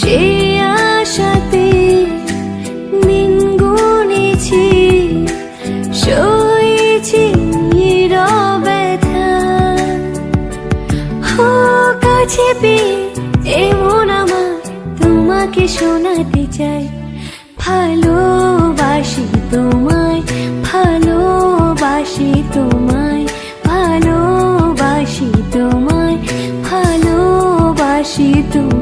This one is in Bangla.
সে আশাতে দিন গুনেছি সয়েছি ব্যথা হো, কাছে এমন তোমাকে শোনাতে চাই। ভালোবাসি তোমায় ভালোবাসি তোমায় ভালোবাসি তোমায় ভালোবাসি তোমায়।